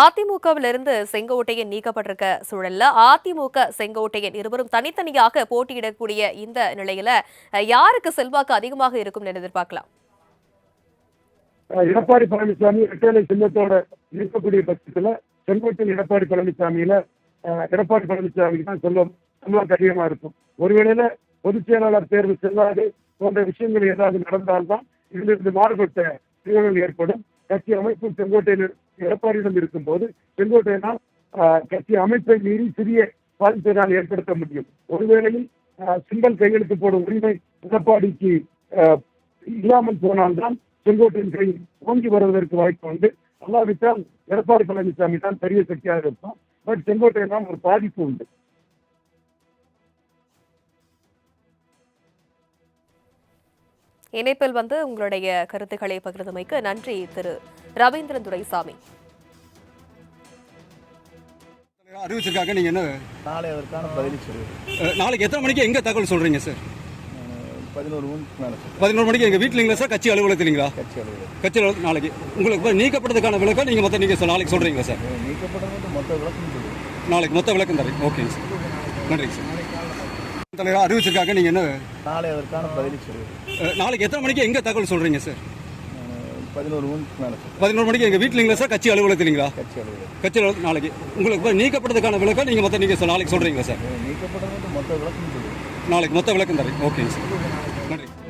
அதிமுகவிலிருந்து செங்கோட்டையன் நீக்கப்பட்டிருக்க சூழல்ல அதிமுக செங்கோட்டையன் இருவரும் தனித்தனியாக போட்டியிடக்கூடிய இந்த நிலையில யாருக்கு செல்வாக்கு அதிகமாக இருக்கும் என்று எதிர்பார்க்கலாம்? எடப்பாடி பழனிசாமி இரட்டை சின்னத்தோட இருக்கக்கூடிய பட்சத்துல செங்கோட்டையில் எடப்பாடி பழனிசாமியில எடப்பாடி பழனிசாமிக்கு தான் செல்வம் செல்வாக்கு அதிகமா இருக்கும். ஒருவேளையில பொதுச் செயலாளர் தேர்வு செல்லாது போன்ற விஷயங்கள் ஏதாவது நடந்தால்தான் இதிலிருந்து மாறுபட்ட நிகழ்வுகள் ஏற்படும். கட்சி அமைப்பு செங்கோட்டையில் எடப்பாடியிடம் இருக்கும்போது செங்கோட்டையினால் அஹ், கட்சி அமைப்பை மீறி சிறிய பாதிப்பினால் ஏற்படுத்த முடியும். ஒருவேளையில் சிங்கள் கையெழுத்து போடும் உரிமை எடப்பாடிக்கு இல்லாமல் போனால்தான் செங்கோட்டையின் கை ஓங்கி வருவதற்கு வாய்ப்பு உண்டு. அல்லாவிட்டால் எடப்பாடி பழனிசாமி தான் பெரிய சக்தியாக இருக்கும் பட் செங்கோட்டையில் தான் ஒரு பாதிப்பு உண்டு. இணைப்பில் வந்து உங்களுடைய கருத்துக்களை பகிர்ந்தமைக்கு நன்றி திரு. ரவீந்திரன் துரைசாமி. அறிவிச்சிருக்காங்க நீங்க என்ன? நாளை அதற்கான பதிலை அஹ், நாளைக்கு எத்தனை மணிக்கு எங்க தகவல் சொல்றீங்க சார் பதினோரு மணிக்கு மேலே பதினோரு மணிக்கு எங்க வீட்லீங்களா சார் கட்சி அலுவலகத்திலீங்களா? கட்சி அலுவலகம் கட்சி அலுவலகம் நாளைக்கு. உங்களுக்கு நீக்கப்பட்டதுக்கான விளக்கம் நீங்க மொத்தம் நீங்க சொல்- நாளைக்கு சொல்றீங்களா சார் நீக்கப்பட்டது மொத்த விளக்கம் நாளைக்கு மொத்த விளக்கம் தரேன். ஓகேங்க சார் நன்றிங்க சார் தலைவர் அறிவிச்சிருக்காங்க நீங்க என்ன? நாளை அதற்கான பதிலை அஹ், நாளைக்கு எத்தனை மணிக்கு எங்க தகவல் சொல்றீங்க சார் பதினோரு மணிக்கு மேலே பதினோரு மணிக்கு எங்க வீட்லீங்களா சார்? கட்சி அலுவலகத்திலீங்களா கட்சி அலுவலகம் கட்சி அலுவலகம் நாளைக்கு. உங்களுக்கு நீக்கப்பட்டதுக்கான விளக்கம் நீங்க மொத்தம் நீங்க சொல்- நாளைக்கு சொல்றீங்களா சார்? நீக்கப்பட்டது மொத்த விளக்கம் நாளைக்கு மொத்த விளக்கம் தரேன். ஓகேங்க சார்.